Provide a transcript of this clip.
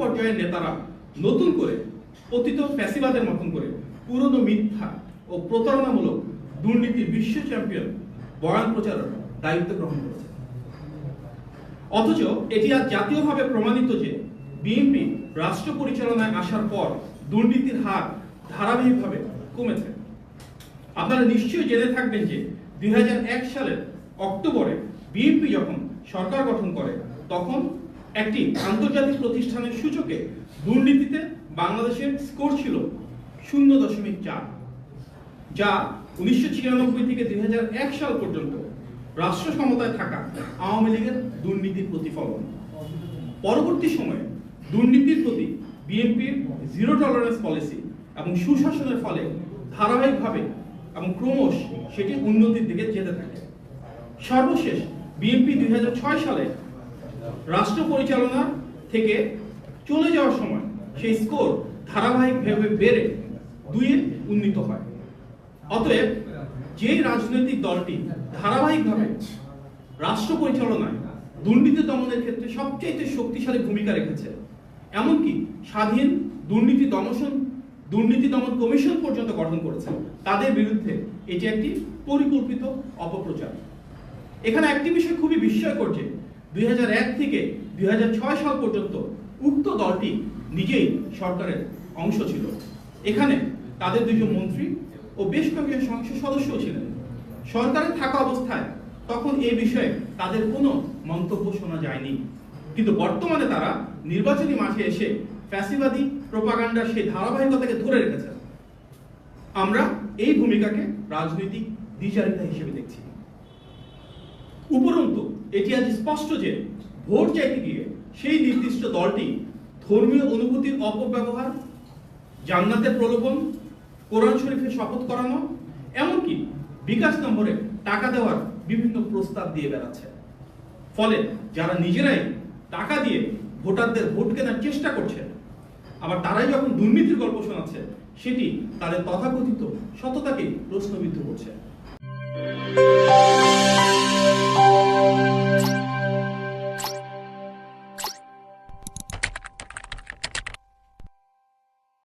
পর্যায়ের নেতারা নতুন করে পতিত ফ্যাসিবাদের মতন করে পুরনো মিথ্যা ও প্রতারণামূলক দুর্নীতির বিশ্ব চ্যাম্পিয়ন বয়ান প্রচারের দায়িত্ব গ্রহণ করেছে। অথচ এটি আজ জাতীয়ভাবে প্রমাণিত যে বিএনপি রাষ্ট্র পরিচালনায় আসার পর দুর্নীতির হার ধারাবাহিকভাবে কমেছে। আপনারা নিশ্চয়ই জেনে থাকবেন যে দুই হাজার এক সালের অক্টোবরে বিএনপি যখন সরকার গঠন করে, তখন একটি আন্তর্জাতিক প্রতিষ্ঠানের সূচকে দুর্নীতিতে বাংলাদেশের স্কোর ছিল শূন্য দশমিক চার, যা উনিশশো ছিয়ানব্বই থেকে দুই হাজার এক সাল পর্যন্ত রাষ্ট্র ক্ষমতায় থাকা আওয়ামী লীগের দুর্নীতির প্রতিফলন। পরবর্তী সময়ে দুর্নীতির প্রতি বিএনপির জিরো টলারেন্স পলিসি এবং সুশাসনের ফলে ধারাবাহিকভাবে এবং ক্রমশ সেটি উন্নতির দিকে যেতে থাকে। সর্বশেষ বিএনপি দুই হাজার ছয় সালে রাষ্ট্র পরিচালনা থেকে চলে যাওয়ার সময় সেই স্কোর ধারাবাহিকভাবে বেড়ে দুইয়ে উন্নীত হয়। অতএব যেই রাজনৈতিক দলটি ধারাবাহিকভাবে রাষ্ট্র পরিচালনায় দুর্নীতি দমনের ক্ষেত্রে সবচাইতে শক্তিশালী ভূমিকা রেখেছে, এমনকি স্বাধীন দুর্নীতি দমন দুর্নীতি দমন কমিশন পর্যন্ত গঠন করেছে, তাদের বিরুদ্ধে এটি একটি পরিকল্পিত অপপ্রচার। এখানে একটি বিষয় খুবই বিস্ময়কর যে দুই হাজার এক থেকে দুই হাজার ছয় সাল পর্যন্ত উক্ত দলটি নিজেই সরকারের অংশ ছিল। এখানে তাদের দুজন মন্ত্রী ও বেশ কয়েকজন সংসদ সদস্য ছিলেন। সরকারে থাকা অবস্থায় তখন এ বিষয়ে তাদের কোনো মন্তব্য শোনা যায়নি। কিন্তু বর্তমানে তারা নির্বাচনী মাঠে এসে ফ্যাসিবাদী প্রোপাগান্ডার সেই ধারাবাহিকতাকে ধরে রেখেছেন। আমরা এই ভূমিকাকে রাজনৈতিক দ্বিচারিতা হিসেবে দেখছি। উপরন্তু, এটি আজ স্পষ্ট যে ভোট চাইতে গিয়ে সেই নির্দিষ্ট দলটি ধর্মীয় অনুভূতির অপব্যবহার, জান্নাতের প্রলোভন, কোরআন শরীফে শপথ করানো, এমনকি বিকাশ নম্বরে টাকা দেওয়ার বিভিন্ন প্রস্তাব দিয়ে বেড়াচ্ছে। ফলে যারা নিজেরাই টাকা দিয়ে ভোটারদের ভোট কেনার চেষ্টা করছে আবার তারাই যখন দুর্নীতির গল্প শোনাচ্ছে, সেটি তাদের তথাকথিত সততাকে প্রশ্নবিদ্ধ করছে।